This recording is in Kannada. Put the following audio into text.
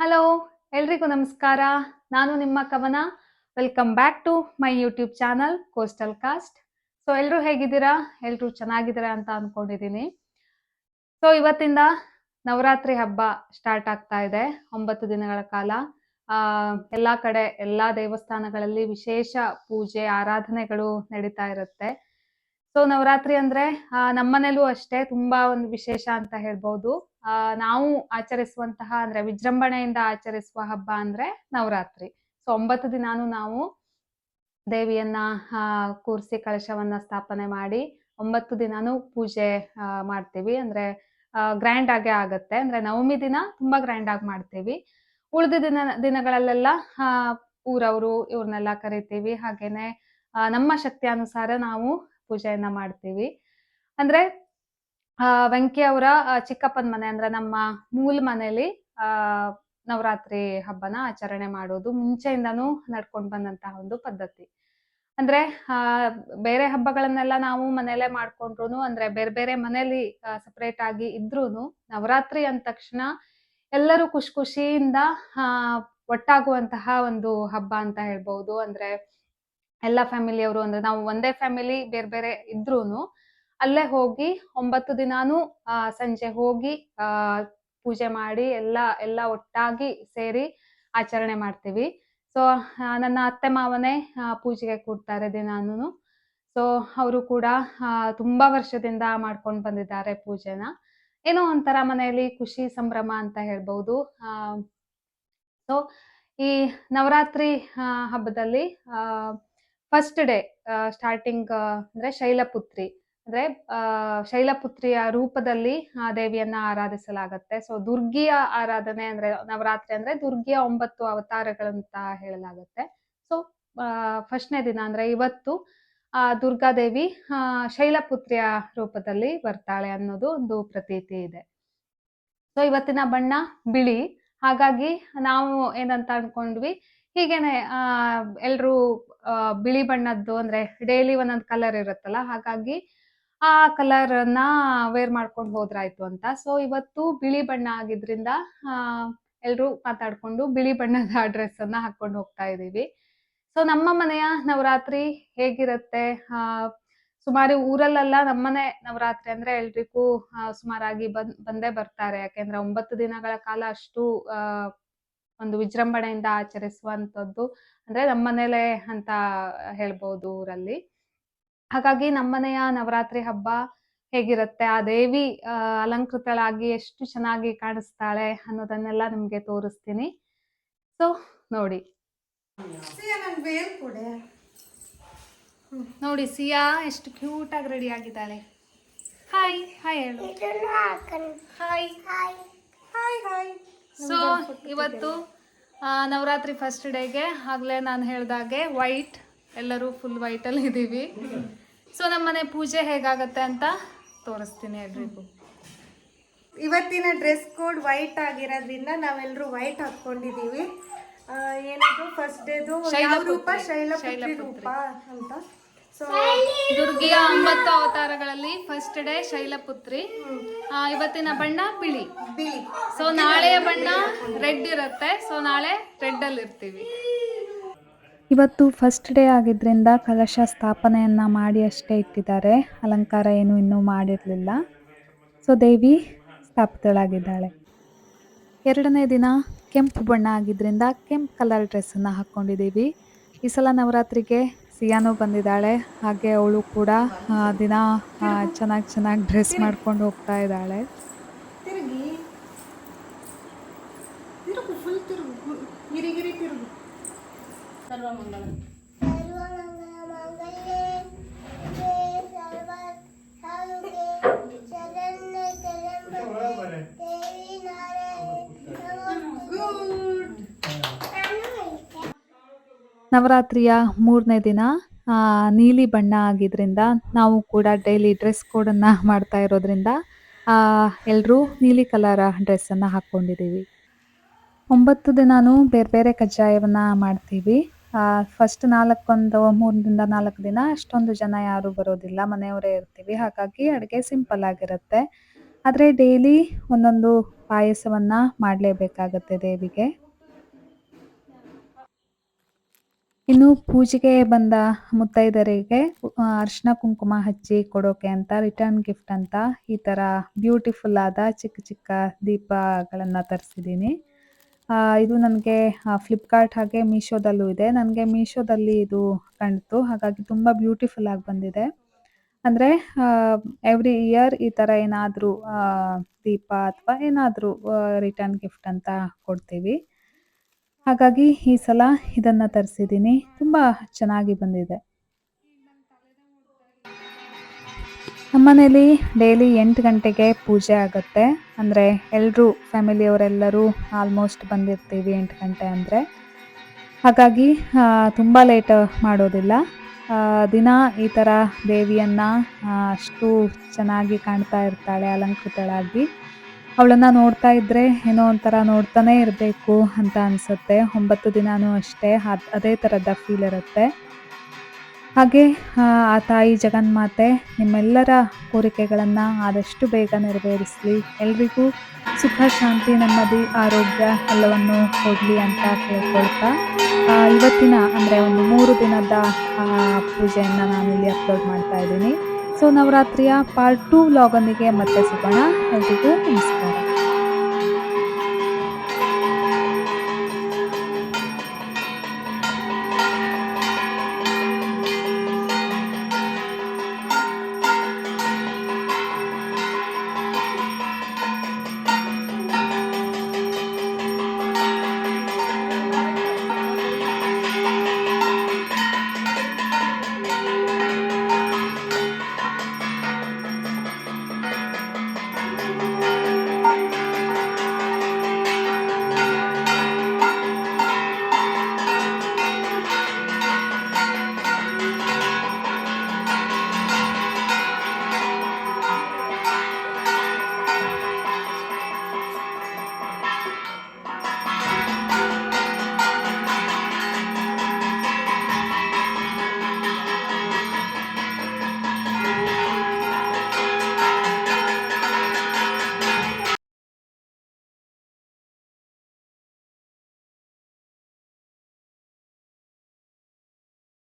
ಹಲೋ ಎಲ್ರಿಗೂ ನಮಸ್ಕಾರ. ನಾನು ನಿಮ್ಮ Kavana. Welcome back to my YouTube channel coastal cast so ಎಲ್ಲರೂ ಹೇಗಿದ್ದೀರಾ? ಎಲ್ಲರೂ ಚೆನ್ನಾಗಿದ್ದೀರಾ ಅಂತ ಅನ್ಕೊಂಡಿದೀನಿ ಸೊ ಇವತ್ತಿಂದ ನವರಾತ್ರಿ ಹಬ್ಬ ಸ್ಟಾರ್ಟ್ ಆಗ್ತಾ ಇದೆ. ಒಂಬತ್ತು ದಿನಗಳ ಕಾಲ. ಎಲ್ಲಾ ಕಡೆ, ಎಲ್ಲಾ ದೇವಸ್ಥಾನಗಳಲ್ಲಿ ವಿಶೇಷ ಪೂಜೆ, ಆರಾಧನೆಗಳು ನಡೀತಾ ಇರುತ್ತೆ. ಸೊ ನವರಾತ್ರಿ ಅಂದ್ರೆ ನಮ್ಮನೇಲೂ ಅಷ್ಟೇ. ತುಂಬಾ ಒಂದು ವಿಶೇಷ ಅಂತ ಹೇಳ್ಬೋದು. ನಾವು ಆಚರಿಸುವಂತಹ ಅಂದ್ರೆ ವಿಜೃಂಭಣೆಯಿಂದ ಆಚರಿಸುವ ಹಬ್ಬ ಅಂದ್ರೆ ನವರಾತ್ರಿ. ಸೊ ಒಂಬತ್ತು ದಿನಾನು ನಾವು ದೇವಿಯನ್ನ ಕೂರ್ಸಿ ಕಳಶವನ್ನ ಸ್ಥಾಪನೆ ಮಾಡಿ ಒಂಬತ್ತು ದಿನಾನು ಪೂಜೆ ಮಾಡ್ತೀವಿ. ಅಂದ್ರೆ ಗ್ರ್ಯಾಂಡ್ ಆಗೇ ಆಗತ್ತೆ. ಅಂದ್ರೆ ನವಮಿ ದಿನ ತುಂಬಾ ಗ್ರ್ಯಾಂಡ್ ಆಗಿ ಮಾಡ್ತೀವಿ. ಉಳಿದ ದಿನ, ದಿನಗಳಲ್ಲೆಲ್ಲ ಊರವರು ಇವ್ರನ್ನೆಲ್ಲ ಕರಿತೀವಿ. ಹಾಗೇನೆ ನಮ್ಮ ಶಕ್ತಿ ಅನುಸಾರ ನಾವು ಪೂಜೆಯನ್ನ ಮಾಡ್ತೀವಿ. ಅಂದ್ರೆ ಆ, ವೆಂಕಿ ಅವರ ಚಿಕ್ಕಪ್ಪನ ಮನೆ ಅಂದ್ರೆ ನಮ್ಮ ಮೂಲ ಮನೇಲಿ, ಆ, ನವರಾತ್ರಿ ಹಬ್ಬನ ಆಚರಣೆ ಮಾಡೋದು, ಮುಂಚೆಯಿಂದಾನು ನಡ್ಕೊಂಡ್ ಬಂದಂತಹ ಒಂದು ಪದ್ಧತಿ. ಅಂದ್ರೆ, ಆ, ಬೇರೆ ಹಬ್ಬಗಳನ್ನೆಲ್ಲ ನಾವು ಮನೆಯಲ್ಲೇ ಮಾಡ್ಕೊಂಡ್ರು ಅಂದ್ರೆ ಬೇರೆ ಬೇರೆ ಮನೇಲಿ ಸಪರೇಟ್ ಆಗಿ ಇದ್ರೂನು, ನವರಾತ್ರಿ ಅಂದ ತಕ್ಷಣ ಎಲ್ಲರೂ ಖುಷಿ ಖುಷಿಯಿಂದ ಒಟ್ಟಾಗುವಂತಹ ಒಂದು ಹಬ್ಬ ಅಂತ ಹೇಳ್ಬಹುದು ಅಂದ್ರೆ, ಎಲ್ಲ ಫ್ಯಾಮಿಲಿಯವರು ಅಂದ್ರೆ ನಾವು ಒಂದೇ ಫ್ಯಾಮಿಲಿ ಬೇರೆ ಬೇರೆ ಇದ್ರೂನು ಅಲ್ಲೇ ಹೋಗಿ ಒಂಬತ್ತು ದಿನಾನು, ಆ, ಸಂಜೆ ಹೋಗಿ ಪೂಜೆ ಮಾಡಿ ಎಲ್ಲ ಎಲ್ಲ ಒಟ್ಟಾಗಿ ಸೇರಿ ಆಚರಣೆ ಮಾಡ್ತೀವಿ. ಸೊ ನನ್ನ ಅತ್ತೆ ಮಾವನೇ ಪೂಜೆಗೆ ಕೂಡ್ತಾರೆ ದಿನಾನು ಸೊ ಅವರು ಕೂಡ ತುಂಬಾ ವರ್ಷದಿಂದ ಮಾಡ್ಕೊಂಡು ಬಂದಿದ್ದಾರೆ ಪೂಜೆನ. ಏನೋ ಒಂಥರ ಮನೆಯಲ್ಲಿ ಖುಷಿ ಸಂಭ್ರಮ ಅಂತ ಹೇಳ್ಬಹುದು ಸೊ ಈ ನವರಾತ್ರಿ ಹಬ್ಬದಲ್ಲಿ ಫಸ್ಟ್ ಡೇ ಸ್ಟಾರ್ಟಿಂಗ್ ಅಂದ್ರೆ ಶೈಲಪುತ್ರಿ. ಅಂದ್ರೆ ಶೈಲಪುತ್ರಿಯ ರೂಪದಲ್ಲಿ, ಆ, ದೇವಿಯನ್ನ ಆರಾಧಿಸಲಾಗತ್ತೆ. ಸೊ ದುರ್ಗಿಯ ಆರಾಧನೆ ಅಂದ್ರೆ, ನವರಾತ್ರಿ ಅಂದ್ರೆ ದುರ್ಗಿಯ ಒಂಬತ್ತು ಅವತಾರಗಳಂತ ಹೇಳಲಾಗತ್ತೆ. ಸೊ ಫಸ್ಟ್ನೇ ದಿನ ಅಂದ್ರೆ ಇವತ್ತು, ಆ, ದುರ್ಗಾದೇವಿ ಶೈಲಪುತ್ರಿಯ ರೂಪದಲ್ಲಿ ಬರ್ತಾಳೆ ಅನ್ನೋದು ಒಂದು ಪ್ರತೀತಿ ಇದೆ. ಸೊ ಇವತ್ತಿನ ಬಣ್ಣ ಬಿಳಿ. ಹಾಗಾಗಿ ನಾವು ಏನಂತ ಅನ್ಕೊಂಡ್ವಿ, ಹೀಗೇನೆ, ಆ, ಎಲ್ರು ಬಿಳಿ ಬಣ್ಣದ್ದು ಅಂದ್ರೆ, ಡೈಲಿ ಒಂದೊಂದು ಕಲರ್ ಇರುತ್ತಲ್ಲ, ಹಾಗಾಗಿ ಆ ಕಲರ್ ಅನ್ನ ವೇರ್ ಮಾಡ್ಕೊಂಡು ಹೋದ್ರಾಯ್ತು ಅಂತ. ಸೊ ಇವತ್ತು ಬಿಳಿ ಬಣ್ಣ ಆಗಿದ್ರಿಂದ ಎಲ್ಲರೂ ಮಾತಾಡ್ಕೊಂಡು ಬಿಳಿ ಬಣ್ಣದ ಡ್ರೆಸ್ ಅನ್ನ ಹಾಕೊಂಡು ಹೋಗ್ತಾ ಇದೀವಿ. ಸೊ ನಮ್ಮ ಮನೆಯ ನವರಾತ್ರಿ ಹೇಗಿರುತ್ತೆ? ಸುಮಾರು ಊರಲ್ಲೆಲ್ಲ ನಮ್ಮನೆ ನವರಾತ್ರಿ ಅಂದ್ರೆ ಎಲ್ರಿಗೂ ಸುಮಾರಾಗಿ ಬಂದ್, ಬಂದೇ ಬರ್ತಾರೆ. ಯಾಕೆಂದ್ರೆ ಒಂಬತ್ತು ದಿನಗಳ ಕಾಲ ಅಷ್ಟು ಒಂದು ವಿಜೃಂಭಣೆಯಿಂದ ಆಚರಿಸುವಂತದ್ದು ಅಂದ್ರೆ ನಮ್ಮನೇಲೆ ಅಂತ ಹೇಳ್ಬೋದು ಊರಲ್ಲಿ. ಹಾಗಾಗಿ ನಮ್ಮನೆಯ ನವರಾತ್ರಿ ಹಬ್ಬ ಹೇಗಿರುತ್ತೆ? ಆ ದೇವಿ ಅಲಂಕೃತಳಾಗಿ ಎಷ್ಟು ಚೆನ್ನಾಗಿ ಕಾಣಿಸ್ತಾಳೆ ಅನ್ನೋದನ್ನೆಲ್ಲ ನಿಮ್ಗೆ ತೋರಿಸ್ತೀನಿ. ಸೊ ನೋಡಿ. ಸಿಯಾ ನನ್ ವೇಲ್ ನೋಡಿ ಸಿಯಾ ಎಷ್ಟು ಕ್ಯೂಟ್ ಆಗಿ ರೆಡಿ ಆಗಿದ್ದಾಳೆ. ಹಾಯ್ ಹಾಯ್ ಹೇಳು. ಹಾಯ್ ಹಾಯ್ ಹಾಯ್ ಸೊ ಇವತ್ತು ನವರಾತ್ರಿ ಫಸ್ಟ್ ಡೇಗೆ ಆಗಲೇ ನಾನು ಹೇಳ್ದಾಗೆ ವೈಟ್ ಎಲ್ಲರೂ ಫುಲ್ ವೈಟಲ್ಲಿ ಇದ್ದೀವಿ ಸೊ ನಮ್ಮನೆ ಪೂಜೆ ಹೇಗಾಗತ್ತೆ ಅಂತ ತೋರಿಸ್ತೀನಿ ಎಲ್ರಿಗೂ. ಇವತ್ತಿನ ಡ್ರೆಸ್ ಕೋಡ್ ವೈಟ್ ಆಗಿರೋದ್ರಿಂದ ನಾವೆಲ್ಲರೂ ವೈಟ್ ಹಾಕೊಂಡಿದೀವಿ ಆ, ಏನದು? ಫಸ್ಟ್ ಡೇದು. ರೂಪ ಶೈಲಪುತ್ರಿ. ಶೈಲಪುತ್ರಿ. ರೂಪ ಅಂತ. ಸೊ ದುರ್ಗಿಯ ಒಂಬತ್ತು ಅವತಾರಗಳಲ್ಲಿ ಫಸ್ಟ್ ಡೇ ಶೈಲಪುತ್ರಿ. ಇವತ್ತಿನ ಬಣ್ಣ ಬಿಳಿ. ಬಿಳಿ. ಸೊ ನಾಳೆಯ ಬಣ್ಣ ರೆಡ್ ಇರುತ್ತೆ. ಸೊ ನಾಳೆ ರೆಡ್ ಅಲ್ಲಿ ಇರ್ತೀವಿ ಇವತ್ತು ಫಸ್ಟ್ ಡೇ ಆಗಿದ್ದರಿಂದ ಕಲಶ ಸ್ಥಾಪನೆಯನ್ನು ಮಾಡಿ ಅಷ್ಟೇ ಇಟ್ಟಿದ್ದಾರೆ. ಅಲಂಕಾರ ಏನು ಇನ್ನೂ ಮಾಡಿರಲಿಲ್ಲ. ಸೊ ದೇವಿ ಸ್ಥಾಪಿತಳಾಗಿದ್ದಾಳೆ. ಎರಡನೇ ದಿನ ಕೆಂಪು ಬಣ್ಣ ಆಗಿದ್ದರಿಂದ ಕೆಂಪು ಕಲರ್ ಡ್ರೆಸ್ಸನ್ನು ಹಾಕ್ಕೊಂಡಿದ್ದೀವಿ ಈ ಸಲ ನವರಾತ್ರಿಗೆ ಸಿಯಾನು ಬಂದಿದ್ದಾಳೆ. ಹಾಗೆ ಅವಳು ಕೂಡ ದಿನ ಚೆನ್ನಾಗಿ ಚೆನ್ನಾಗಿ ಡ್ರೆಸ್ ಮಾಡ್ಕೊಂಡು ಹೋಗ್ತಾ ಇದ್ದಾಳೆ. ತಿರುಗಿ. ತಿರುಗು ಫುಲ್ ತಿರುಗು. ಗಿರಿಗಿರಿ ಗಿರಿ ಗಿರಿ ತಿರುಗು. ಗುಡ್ ನವರಾತ್ರಿಯ ಮೂರನೇ ದಿನ ನೀಲಿ ಬಣ್ಣ ಆಗಿದ್ರಿಂದ ನಾವು ಕೂಡ ಡೈಲಿ ಡ್ರೆಸ್ ಕೋಡನ್ನು ಮಾಡ್ತಾ ಇರೋದ್ರಿಂದ ಎಲ್ಲರೂ ನೀಲಿ ಕಲರ್ ಡ್ರೆಸ್ಸನ್ನು ಹಾಕ್ಕೊಂಡಿದ್ದೀವಿ ಒಂಬತ್ತು ದಿನಾನು ಬೇರೆ ಬೇರೆ ಕಜ್ಜಾಯವನ್ನು ಮಾಡ್ತೀವಿ. ಫಸ್ಟ್ ನಾಲ್ಕೊಂದು, ಮೂರರಿಂದ ನಾಲ್ಕು ದಿನ ಅಷ್ಟೊಂದು ಜನ ಯಾರು ಬರೋದಿಲ್ಲ. ಮನೆಯವರೇ ಇರ್ತೀವಿ. ಹಾಗಾಗಿ ಅಡುಗೆ ಸಿಂಪಲ್ ಆಗಿರುತ್ತೆ. ಆದರೆ ಡೈಲಿ ಒಂದೊಂದು ಪಾಯಸವನ್ನು ಮಾಡಲೇಬೇಕಾಗತ್ತೆ ದೇವಿಗೆ. ಇನ್ನು ಪೂಜೆಗೆ ಬಂದ ಮುತ್ತೈದರಿಗೆ ಅರಿಶಿನ ಕುಂಕುಮ ಹಚ್ಚಿ ಕೊಡೋಕೆ ಅಂತ ರಿಟರ್ನ್ ಗಿಫ್ಟ್ ಅಂತ ಈ ಥರ ಬ್ಯೂಟಿಫುಲ್ ಆದ ಚಿಕ್ಕ ಚಿಕ್ಕ ದೀಪಗಳನ್ನು ತರಿಸಿದ್ದೀನಿ. ಇದು ನನಗೆ ಫ್ಲಿಪ್ಕಾರ್ಟ್ ಹಾಗೆ ಮೀಶೋದಲ್ಲೂ ಇದೆ. ನನಗೆ ಮೀಶೋದಲ್ಲಿ ಇದು ಕಂಡಿತು ಹಾಗಾಗಿ ತುಂಬ ಬ್ಯೂಟಿಫುಲ್ ಆಗಿ ಬಂದಿದೆ. ಅಂದರೆ ಎವ್ರಿ ಇಯರ್ ಈ ಥರ ಏನಾದರೂ ದೀಪ ಅಥವಾ ಏನಾದರೂ ರಿಟರ್ನ್ ಗಿಫ್ಟ್ ಅಂತ ಕೊಡ್ತೀವಿ. ಹಾಗಾಗಿ ಈ ಸಲ ಇದನ್ನು ತರಿಸಿದ್ದೀನಿ ತುಂಬ ಚೆನ್ನಾಗಿ ಬಂದಿದೆ. ನಮ್ಮನೇಲಿ ಡೈಲಿ ಎಂಟು ಗಂಟೆಗೆ ಪೂಜೆ ಆಗುತ್ತೆ. ಅಂದರೆ ಎಲ್ಲರೂ ಫ್ಯಾಮಿಲಿಯವರೆಲ್ಲರೂ ಆಲ್ಮೋಸ್ಟ್ ಬಂದಿರ್ತೀವಿ ಎಂಟು ಗಂಟೆ ಅಂದರೆ. ಹಾಗಾಗಿ ತುಂಬ ಲೇಟ್ ಮಾಡೋದಿಲ್ಲ. ದಿನ ಈ ಥರ ದೇವಿಯನ್ನು ಅಷ್ಟು ಚೆನ್ನಾಗಿ ಕಾಣ್ತಾ ಇರ್ತಾಳೆ, ಅಲಂಕೃತಳಾಗಿ. ಅವಳನ್ನು ನೋಡ್ತಾ ಇದ್ದರೆ ಏನೋ ಒಂಥರ ನೋಡ್ತಾನೇ ಇರಬೇಕು ಅಂತ ಅನಿಸುತ್ತೆ. ಒಂಬತ್ತು ದಿನಾನೂ ಅಷ್ಟೇ, ಅದು, ಅದೇ ಥರದ ಫೀಲ್ ಇರುತ್ತೆ. ಹಾಗೆ, ಆ ತಾಯಿ ಜಗನ್ಮಾತೆ, ನಿಮ್ಮೆಲ್ಲರ ಕೋರಿಕೆಗಳನ್ನು ಆದಷ್ಟು ಬೇಗ ನೆರವೇರಿಸಲಿ. ಎಲ್ರಿಗೂ ಸುಖ, ಶಾಂತಿ, ನೆಮ್ಮದಿ, ಆರೋಗ್ಯ ಎಲ್ಲವನ್ನು ಕೊಡಲಿ ಅಂತ ಕೇಳ್ಕೊಳ್ತಾ ಇವತ್ತಿನ ಅಂದರೆ ಒಂದು ಮೂರು ದಿನದ ಪೂಜೆಯನ್ನು ಇಲ್ಲಿ ಅಪ್ಲೋಡ್ ಮಾಡ್ತಾ ಇದ್ದೀನಿ. ಸೊ, ನವರಾತ್ರಿಯ ಪಾರ್ಟ್ ಟು ವ್ಲಾಗೊಂದಿಗೆ ಮತ್ತೆ ಸಿಗೋಣ. ಎಲ್ರಿಗೂ ನಮಸ್ಕಾರ.